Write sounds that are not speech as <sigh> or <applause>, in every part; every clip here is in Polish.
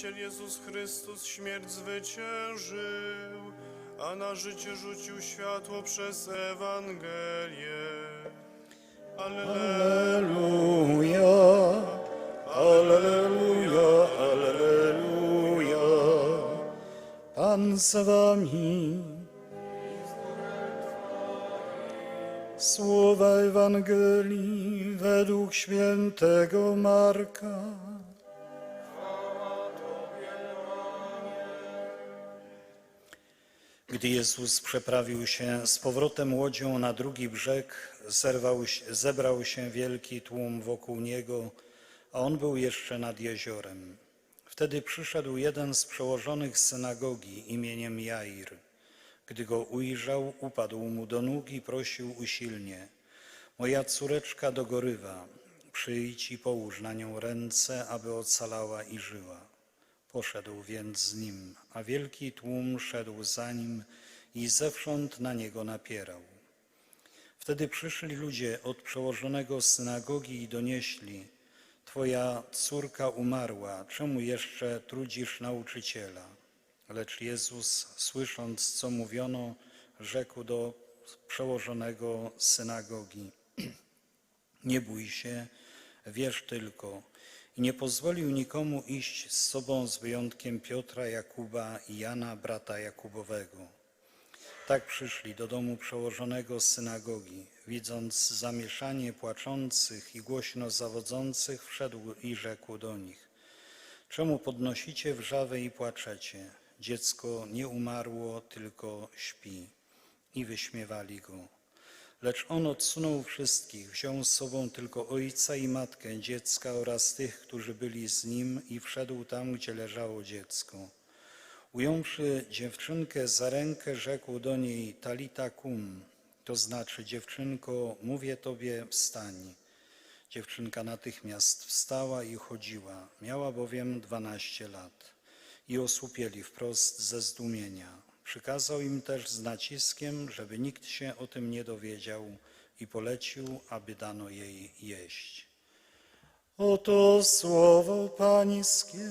Zbawiciel Jezus Chrystus śmierć zwyciężył, a na życie rzucił światło przez Ewangelię. Alleluja. Alleluja, alleluja. Pan z wami. Słowa Ewangelii według świętego Marka. Gdy Jezus przeprawił się z powrotem łodzią na drugi brzeg, zerwał, zebrał się wielki tłum wokół niego, a on był jeszcze nad jeziorem. Wtedy przyszedł jeden z przełożonych synagogi imieniem Jair. Gdy go ujrzał, upadł mu do nóg i prosił usilnie: Moja córeczka dogorywa, przyjdź i połóż na nią ręce, aby ocalała i żyła. Poszedł więc z nim, a wielki tłum szedł za nim i zewsząd na niego napierał. Wtedy przyszli ludzie od przełożonego synagogi i donieśli: Twoja córka umarła, czemu jeszcze trudzisz nauczyciela? Lecz Jezus, słysząc, co mówiono, rzekł do przełożonego synagogi: <clears throat> Nie bój się, wierz tylko. Nie pozwolił nikomu iść z sobą z wyjątkiem Piotra, Jakuba i Jana, brata Jakubowego. Tak przyszli do domu przełożonego z synagogi. Widząc zamieszanie płaczących i głośno zawodzących, wszedł i rzekł do nich: Czemu podnosicie wrzawę i płaczecie? Dziecko nie umarło, tylko śpi. I wyśmiewali go. Lecz on odsunął wszystkich, wziął z sobą tylko ojca i matkę dziecka oraz tych, którzy byli z nim i wszedł tam, gdzie leżało dziecko. Ująwszy dziewczynkę za rękę, rzekł do niej talita kum, to znaczy dziewczynko, mówię tobie, wstań. Dziewczynka natychmiast wstała i chodziła, miała bowiem dwanaście lat. I osłupieli wprost ze zdumienia. Przykazał im też z naciskiem, żeby nikt się o tym nie dowiedział i polecił, aby dano jej jeść. Oto słowo Pańskie.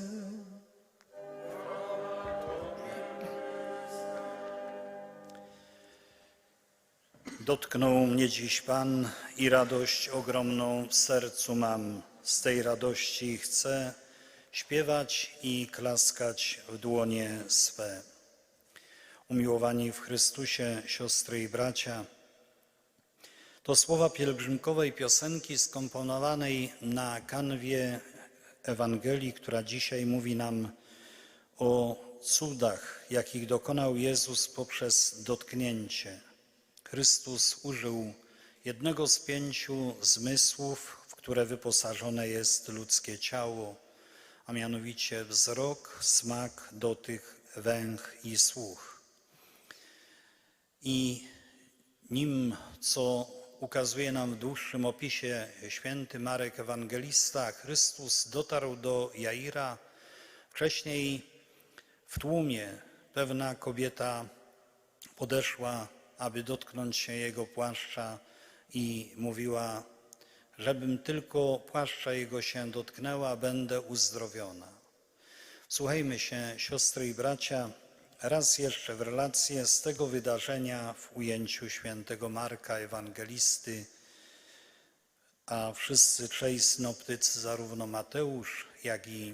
Dotknął mnie dziś Pan i radość ogromną w sercu mam. Z tej radości chcę śpiewać i klaskać w dłonie swe. Umiłowani w Chrystusie, siostry i bracia, to słowa pielgrzymkowej piosenki skomponowanej na kanwie Ewangelii, która dzisiaj mówi nam o cudach, jakich dokonał Jezus poprzez dotknięcie. Chrystus użył jednego z pięciu zmysłów, w które wyposażone jest ludzkie ciało, a mianowicie wzrok, smak, dotyk, węch i słuch. I nim, co ukazuje nam w dłuższym opisie święty Marek Ewangelista, Chrystus dotarł do Jaira. Wcześniej w tłumie pewna kobieta podeszła, aby dotknąć się jego płaszcza i mówiła, żebym tylko płaszcza jego się dotknęła, będę uzdrowiona. Słuchajmy się, siostry i bracia, raz jeszcze w relację z tego wydarzenia w ujęciu świętego Marka Ewangelisty, a wszyscy trzej synoptycy, zarówno Mateusz, jak i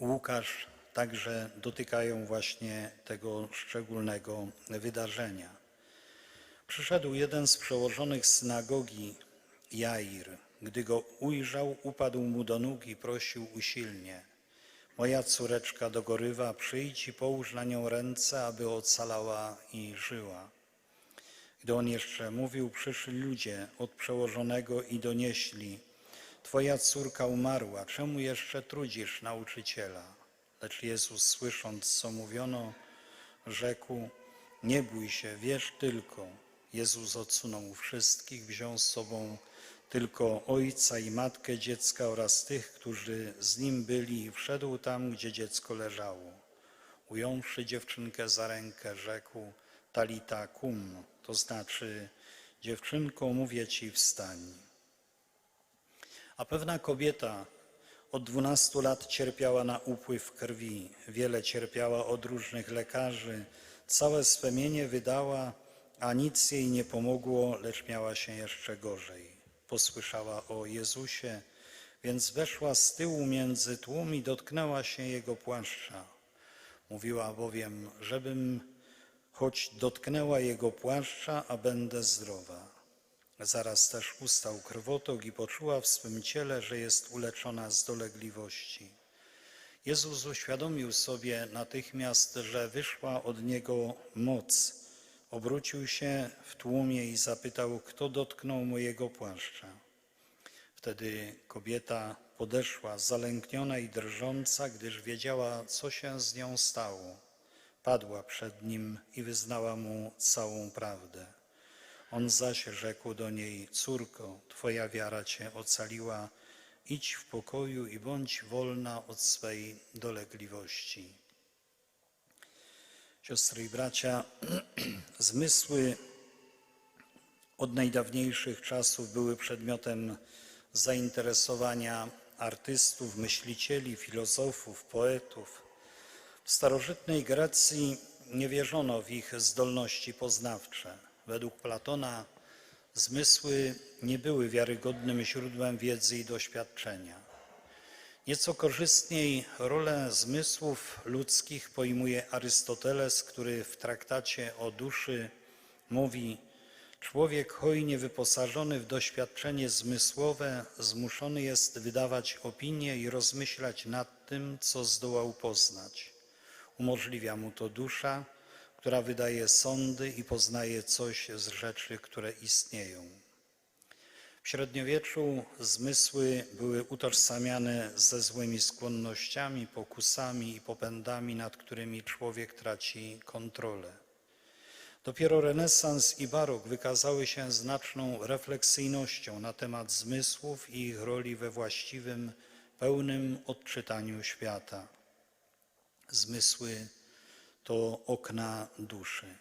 Łukasz, także dotykają właśnie tego szczególnego wydarzenia. Przyszedł jeden z przełożonych synagogi, Jair. Gdy go ujrzał, upadł mu do nóg i prosił usilnie. Moja córeczka dogorywa, przyjdź i połóż na nią ręce, aby ocalała i żyła. Gdy on jeszcze mówił, przyszli ludzie od przełożonego i donieśli, Twoja córka umarła, czemu jeszcze trudzisz nauczyciela? Lecz Jezus, słysząc, co mówiono, rzekł, nie bój się, wierz tylko. Jezus odsunął wszystkich, wziął z sobą tylko ojca i matkę dziecka oraz tych, którzy z nim byli i wszedł tam, gdzie dziecko leżało. Ująwszy dziewczynkę za rękę, rzekł talita kum, to znaczy dziewczynko, mówię ci wstań. A pewna kobieta Od dwunastu lat cierpiała na upływ krwi, wiele cierpiała od różnych lekarzy, całe swe mienie wydała, a nic jej nie pomogło, lecz miała się jeszcze gorzej. Posłyszała o Jezusie, więc weszła z tyłu między tłum i dotknęła się jego płaszcza. Mówiła bowiem, żebym choć dotknęła jego płaszcza, a będę zdrowa. Zaraz też ustał krwotok i poczuła w swym ciele, że jest uleczona z dolegliwości. Jezus uświadomił sobie natychmiast, że wyszła od niego moc. Obrócił się w tłumie i zapytał, kto dotknął mojego płaszcza. Wtedy kobieta podeszła, zalękniona i drżąca, gdyż wiedziała, co się z nią stało. Padła przed nim i wyznała mu całą prawdę. On zaś rzekł do niej: Córko, twoja wiara cię ocaliła, idź w pokoju i bądź wolna od swej dolegliwości. Siostry i bracia, <clears throat> zmysły od najdawniejszych czasów były przedmiotem zainteresowania artystów, myślicieli, filozofów, poetów. W starożytnej Grecji nie wierzono w ich zdolności poznawcze. Według Platona zmysły nie były wiarygodnym źródłem wiedzy i doświadczenia. Nieco korzystniej rolę zmysłów ludzkich pojmuje Arystoteles, który w traktacie o duszy mówi: Człowiek hojnie wyposażony w doświadczenie zmysłowe zmuszony jest wydawać opinie i rozmyślać nad tym, co zdołał poznać. Umożliwia mu to dusza, która wydaje sądy i poznaje coś z rzeczy, które istnieją. W średniowieczu zmysły były utożsamiane ze złymi skłonnościami, pokusami i popędami, nad którymi człowiek traci kontrolę. Dopiero renesans i barok wykazały się znaczną refleksyjnością na temat zmysłów i ich roli we właściwym, pełnym odczytaniu świata. Zmysły to okna duszy.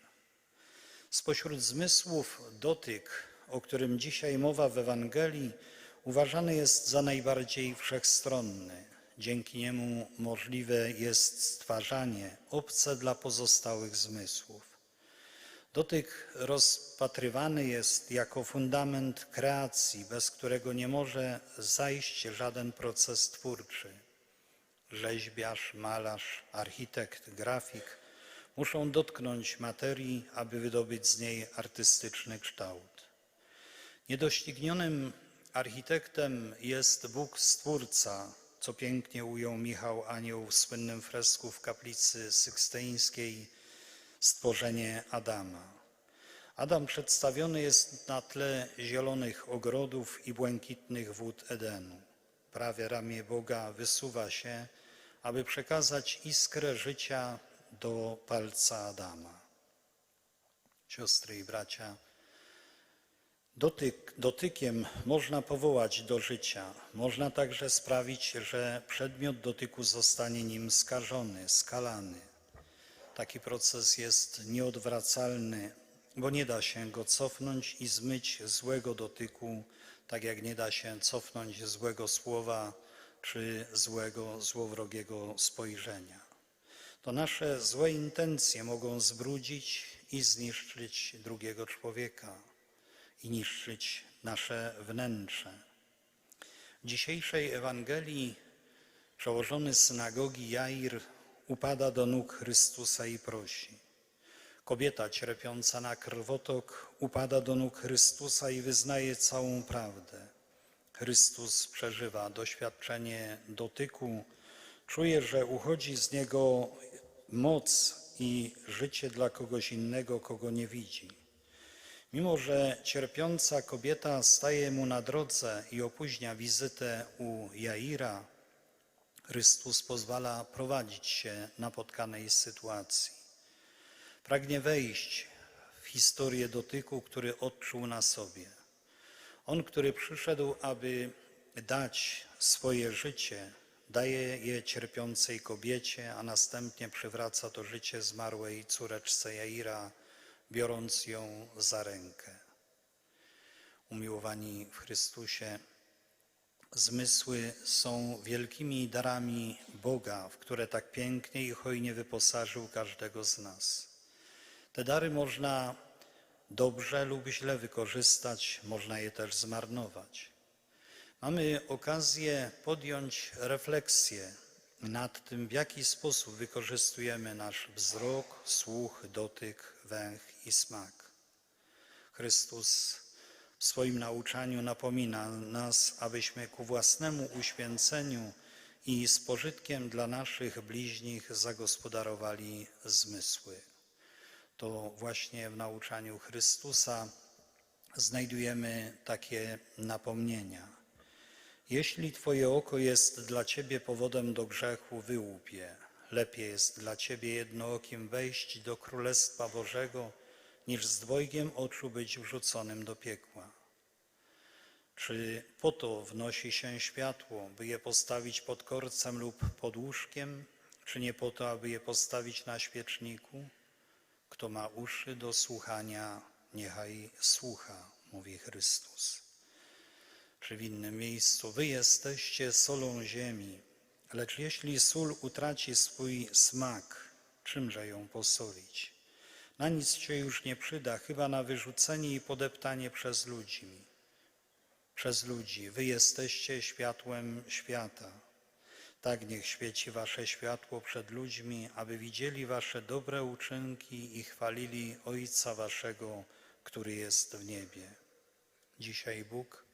Spośród zmysłów dotyk, o którym dzisiaj mowa w Ewangelii, uważany jest za najbardziej wszechstronny. Dzięki niemu możliwe jest stwarzanie obce dla pozostałych zmysłów. Dotyk rozpatrywany jest jako fundament kreacji, bez którego nie może zajść żaden proces twórczy. Rzeźbiarz, malarz, architekt, grafik muszą dotknąć materii, aby wydobyć z niej artystyczny kształt. Niedoścignionym architektem jest Bóg Stwórca, co pięknie ujął Michał Anioł w słynnym fresku w kaplicy syksteńskiej Stworzenie Adama. Adam przedstawiony jest na tle zielonych ogrodów i błękitnych wód Edenu. Prawe ramię Boga wysuwa się, aby przekazać iskrę życia do palca Adama. Siostry i bracia, dotyk, dotykiem można powołać do życia. Można także sprawić, że przedmiot dotyku zostanie nim skażony, skalany. Taki proces jest nieodwracalny, bo nie da się go cofnąć i zmyć złego dotyku, tak jak nie da się cofnąć złego słowa czy złego, złowrogiego spojrzenia. To nasze złe intencje mogą zbrudzić i zniszczyć drugiego człowieka i niszczyć nasze wnętrze. W dzisiejszej Ewangelii przełożony synagogi Jair upada do nóg Chrystusa i prosi. Kobieta cierpiąca na krwotok upada do nóg Chrystusa i wyznaje całą prawdę. Chrystus przeżywa doświadczenie dotyku, czuje, że uchodzi z niego moc i życie dla kogoś innego, kogo nie widzi. Mimo, że cierpiąca kobieta staje mu na drodze i opóźnia wizytę u Jaira, Chrystus pozwala prowadzić się napotkanej sytuacji. Pragnie wejść w historię dotyku, który odczuł na sobie. On, który przyszedł, aby dać swoje życie, daje je cierpiącej kobiecie, a następnie przywraca to życie zmarłej córeczce Jaira, biorąc ją za rękę. Umiłowani w Chrystusie, Zmysły są wielkimi darami Boga, w które tak pięknie i hojnie wyposażył każdego z nas. Te dary można dobrze lub źle wykorzystać, można je też zmarnować. Mamy okazję podjąć refleksję nad tym, w jaki sposób wykorzystujemy nasz wzrok, słuch, dotyk, węch i smak. Chrystus w swoim nauczaniu napomina nas, abyśmy ku własnemu uświęceniu i z pożytkiem dla naszych bliźnich zagospodarowali zmysły. To właśnie w nauczaniu Chrystusa znajdujemy takie napomnienia. Jeśli Twoje oko jest dla Ciebie powodem do grzechu, wyłup je. Lepiej jest dla Ciebie jednookim wejść do Królestwa Bożego, niż z dwojgiem oczu być wrzuconym do piekła. Czy po to wnosi się światło, by je postawić pod korcem lub pod łóżkiem, czy nie po to, aby je postawić na świeczniku? Kto ma uszy do słuchania, niechaj słucha, mówi Chrystus. Czy w innym miejscu wy jesteście solą ziemi, lecz jeśli sól utraci swój smak, czymże ją posolić? Na nic się już nie przyda, chyba na wyrzucenie i podeptanie przez ludzi. Przez ludzi. Wy jesteście światłem świata. Tak niech świeci wasze światło przed ludźmi, aby widzieli wasze dobre uczynki i chwalili Ojca waszego, który jest w niebie. Dzisiaj Bóg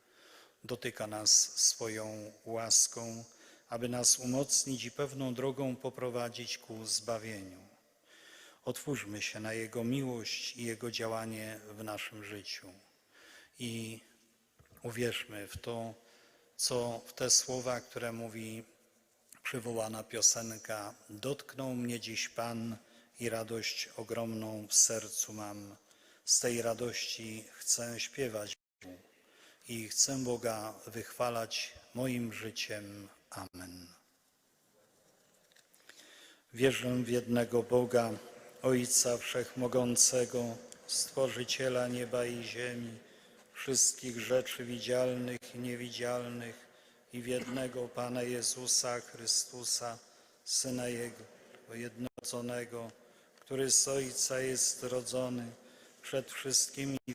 dotyka nas swoją łaską, aby nas umocnić i pewną drogą poprowadzić ku zbawieniu. Otwórzmy się na Jego miłość i Jego działanie w naszym życiu i uwierzmy w to, co w te słowa, które mówi przywołana piosenka Dotknął mnie dziś Pan i radość ogromną w sercu mam. Z tej radości chcę śpiewać i chcę Boga wychwalać moim życiem. Amen. Wierzę w jednego Boga, Ojca Wszechmogącego, Stworzyciela nieba i ziemi, wszystkich rzeczy widzialnych i niewidzialnych i w jednego Pana Jezusa Chrystusa, Syna Jego jednorodzonego, który z Ojca jest rodzony przed wszystkimi